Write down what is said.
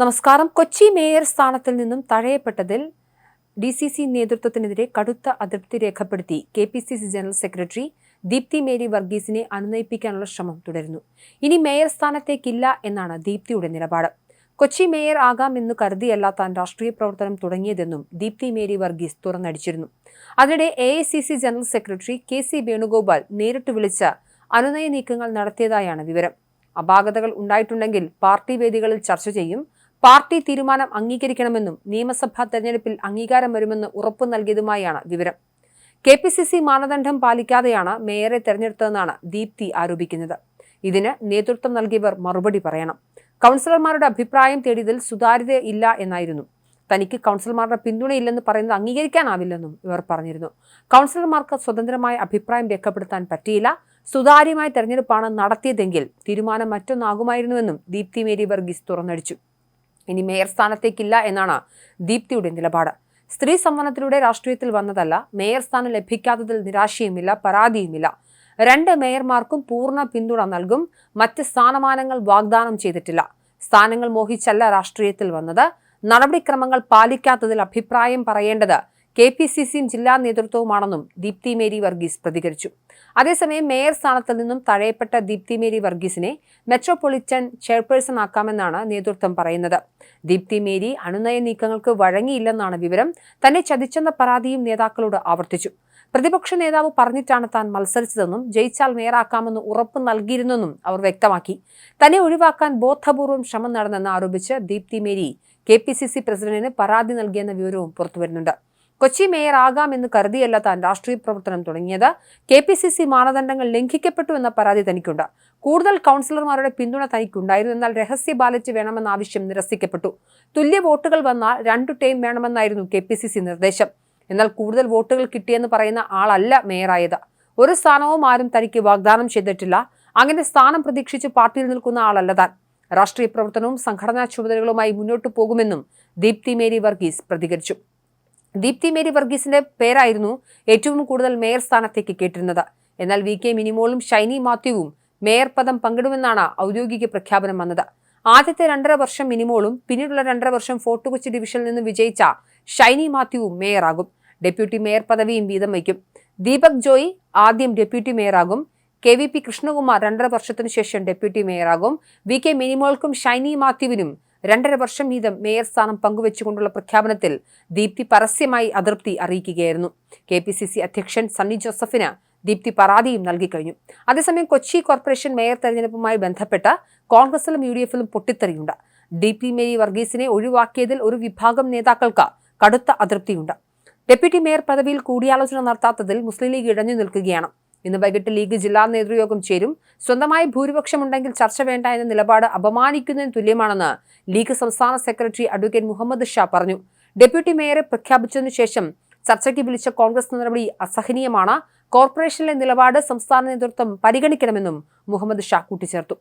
നമസ്കാരം. കൊച്ചി മേയർ സ്ഥാനത്തിൽ നിന്നും തഴയപ്പെട്ടതിൽ ഡി സി സി നേതൃത്വത്തിനെതിരെ കടുത്ത അതൃപ്തി രേഖപ്പെടുത്തി. K P C C general secretary Deepthi Mary വർഗീസിനെ അനുനയിപ്പിക്കാനുള്ള ശ്രമം തുടരുന്നു. ഇനി മേയർ സ്ഥാനത്തേക്കില്ല എന്നാണ് ദീപ്തിയുടെ നിലപാട്. കൊച്ചി മേയർ ആകാമെന്ന് കരുതിയല്ല താൻ രാഷ്ട്രീയ പ്രവർത്തനം തുടങ്ങിയതെന്നും ദീപ്തി മേരി വർഗീസ് തുറന്നടിച്ചിരുന്നു. അതിനിടെ A I C C general secretary K C Venugopal നേരിട്ട് വിളിച്ച അനുനയ നീക്കങ്ങൾ നടത്തിയതായാണ് വിവരം. അപാകതകൾ ഉണ്ടായിട്ടുണ്ടെങ്കിൽ പാർട്ടി വേദികളിൽ ചർച്ച ചെയ്യും. പാർട്ടി തീരുമാനം അംഗീകരിക്കണമെന്നും നിയമസഭാ തെരഞ്ഞെടുപ്പിൽ അംഗീകാരം വരുമെന്ന് ഉറപ്പു നൽകിയതുമായാണ് വിവരം. കെ പി സി സി മാനദണ്ഡം പാലിക്കാതെയാണ് മേയറെ തെരഞ്ഞെടുത്തതെന്നാണ് ദീപ്തി ആരോപിക്കുന്നത്. ഇതിന് നേതൃത്വം നൽകിയവർ മറുപടി പറയണം. കൗൺസിലർമാരുടെ അഭിപ്രായം തേടിയതിൽ സുതാര്യത ഇല്ല എന്നായിരുന്നു. തനിക്ക് കൗൺസിലർമാരുടെ പിന്തുണയില്ലെന്ന് പറയുന്നത് അംഗീകരിക്കാനാവില്ലെന്നും ഇവർ പറഞ്ഞിരുന്നു. കൗൺസിലർമാർക്ക് സ്വതന്ത്രമായ അഭിപ്രായം രേഖപ്പെടുത്താൻ പറ്റിയില്ല. സുതാര്യമായ തെരഞ്ഞെടുപ്പാണ് നടത്തിയതെങ്കിൽ തീരുമാനം മറ്റൊന്നാകുമായിരുന്നുവെന്നും ദീപ്തി മേരി വർഗീസ് തുറന്നടിച്ചു. ഇനി മേയർ സ്ഥാനത്തേക്കില്ല എന്നാണ് ദീപ്തിയുടെ നിലപാട്. സ്ത്രീ സംവരണത്തിലൂടെ രാഷ്ട്രീയത്തിൽ വന്നതല്ല മേയർ സ്ഥാനം ലഭിക്കാത്തതിൽ നിരാശയുമില്ല പരാതിയുമില്ല. രണ്ട് മേയർമാർക്കും പൂർണ പിന്തുണ നൽകും മറ്റ് സ്ഥാനമാനങ്ങൾ വാഗ്ദാനം ചെയ്തിട്ടില്ല. സ്ഥാനങ്ങൾ മോഹിച്ചല്ല രാഷ്ട്രീയത്തിൽ വന്നത്. നടപടിക്രമങ്ങൾ പാലിക്കാത്തതിൽ അഭിപ്രായം പറയേണ്ടത് കെ പി സി സിയും ജില്ലാ നേതൃത്വവുമാണെന്നും ദീപ്തി മേരി വർഗീസ് പ്രതികരിച്ചു. അതേസമയം മേയർ സ്ഥാനത്ത് നിന്നും തഴയപ്പെട്ട ദീപ്തി മേരി വർഗീസിനെ മെട്രോപൊളിറ്റൻ ചെയർപേഴ്സൺ ആക്കാമെന്നാണ് നേതൃത്വം പറയുന്നത്. ദീപ്തി മേരി അണുനയ നീക്കങ്ങൾക്ക് വഴങ്ങിയില്ലെന്നാണ് വിവരം. തന്നെ ചതിച്ചെന്ന പരാതിയും നേതാക്കളോട് ആവർത്തിച്ചു. പ്രതിപക്ഷ നേതാവ് പറഞ്ഞിട്ടാണ് താൻ മത്സരിച്ചതെന്നും ജയിച്ചാൽ മേയറാക്കാമെന്ന് ഉറപ്പ് നൽകിയിരുന്നെന്നും അവർ വ്യക്തമാക്കി. തന്നെ ഒഴിവാക്കാൻ ബോധപൂർവം ശ്രമം നടന്നെന്ന് ആരോപിച്ച് Deepthi Mary K P C C പ്രസിഡന്റിന് പരാതി നൽകിയെന്ന വിവരവും പുറത്തുവരുന്നുണ്ട്. കൊച്ചി മേയർ ആകാമെന്ന് കരുതിയല്ല താൻ രാഷ്ട്രീയ പ്രവർത്തനം തുടങ്ങിയത്. കെ പി സി സി മാനദണ്ഡങ്ങൾ ലംഘിക്കപ്പെട്ടു എന്ന പരാതി തനിക്കുണ്ട്. കൂടുതൽ കൗൺസിലർമാരുടെ പിന്തുണ തനിക്കുണ്ടായിരുന്നു. എന്നാൽ രഹസ്യ ബാലറ്റ് വേണമെന്ന ആവശ്യം നിരസിക്കപ്പെട്ടു. തുല്യ വോട്ടുകൾ വന്നാൽ രണ്ടു ടൈം വേണമെന്നായിരുന്നു കെ പി സി സി നിർദ്ദേശം. എന്നാൽ കൂടുതൽ വോട്ടുകൾ കിട്ടിയെന്ന് പറയുന്ന ആളല്ല മേയറായത്. ഒരു സ്ഥാനവും ആരും തനിക്ക് വാഗ്ദാനം ചെയ്തിട്ടില്ല. അങ്ങനെ സ്ഥാനം പ്രതീക്ഷിച്ച് പാർട്ടിയിൽ നിൽക്കുന്ന ആളല്ല താൻ. രാഷ്ട്രീയ പ്രവർത്തനവും സംഘടനാ ചുമതലകളുമായി മുന്നോട്ടു പോകുമെന്നും ദീപ്തി മേരി വർഗീസ് പ്രതികരിച്ചു. ദീപ്തി മേരി വർഗീസിന്റെ പേരായിരുന്നു ഏറ്റവും കൂടുതൽ മേയർ സ്ഥാനത്തേക്ക് കേട്ടിരുന്നത്. എന്നാൽ വി കെ മിനിമോളും ഷൈനി മാത്യുവും മേയർ പദം പങ്കിടുമെന്നാണ് ഔദ്യോഗിക പ്രഖ്യാപനം വന്നത്. ആദ്യത്തെ രണ്ടര വർഷം മിനിമോളും പിന്നീടുള്ള രണ്ടര വർഷം ഫോർട്ട് കൊച്ചി ഡിവിഷനിൽ നിന്ന് വിജയിച്ച ഷൈനി മാത്യുവും മേയറാകും. ഡെപ്യൂട്ടി മേയർ പദവിയും വീതം വയ്ക്കും. ദീപക് ജോയി ആദ്യം ഡെപ്യൂട്ടി മേയറാകും. കെ വി പി കൃഷ്ണകുമാർ രണ്ടര വർഷത്തിനു ശേഷം ഡെപ്യൂട്ടി മേയറാകും. വി കെ മിനിമോൾക്കും ഷൈനി മാത്യുവിനും രണ്ടര വർഷം വീതം മേയർ സ്ഥാനം പങ്കുവെച്ചുകൊണ്ടുള്ള പ്രഖ്യാപനത്തിൽ ദീപ്തി പരസ്യമായി അതൃപ്തി അറിയിക്കുകയായിരുന്നു. കെ പി സി സി അധ്യക്ഷൻ സണ്ണി ജോസഫിന് ദീപ്തി പരാതിയും നൽകിക്കഴിഞ്ഞു അതേസമയം കൊച്ചി കോർപ്പറേഷൻ മേയർ തെരഞ്ഞെടുപ്പുമായി ബന്ധപ്പെട്ട കോൺഗ്രസിലും യു ഡി എഫിലും പൊട്ടിത്തെറിയുണ്ട്. ഡി പി മേരി വർഗീസിനെ ഒഴിവാക്കിയതിൽ ഒരു വിഭാഗം നേതാക്കൾക്ക് കടുത്ത അതൃപ്തിയുണ്ട്. ഡെപ്യൂട്ടി മേയർ പദവിയിൽ കൂടിയാലോചന നടത്താത്തതിൽ മുസ്ലിം ലീഗ് ഇഴഞ്ഞു നിൽക്കുകയാണ്. ഇന്ന് വൈകിട്ട് ലീഗ് ജില്ലാ നേതൃയോഗം ചേരും. സ്വന്തമായി ഭൂരിപക്ഷമുണ്ടെങ്കിൽ ചർച്ച വേണ്ട എന്ന നിലപാട് അപമാനിക്കുന്നതിന് തുല്യമാണെന്ന് ലീഗ് സംസ്ഥാന സെക്രട്ടറി അഡ്വക്കേറ്റ് മുഹമ്മദ് ഷാ പറഞ്ഞു. ഡെപ്യൂട്ടി മേയറെ പ്രഖ്യാപിച്ചതിനു ശേഷം ചർച്ചയ്ക്ക് വിളിച്ച കോൺഗ്രസ് നടപടി അസഹനീയമാണ്. കോർപ്പറേഷനിലെ നിലപാട് സംസ്ഥാന നേതൃത്വം പരിഗണിക്കണമെന്നും മുഹമ്മദ് ഷാ കൂട്ടിച്ചേർത്തു.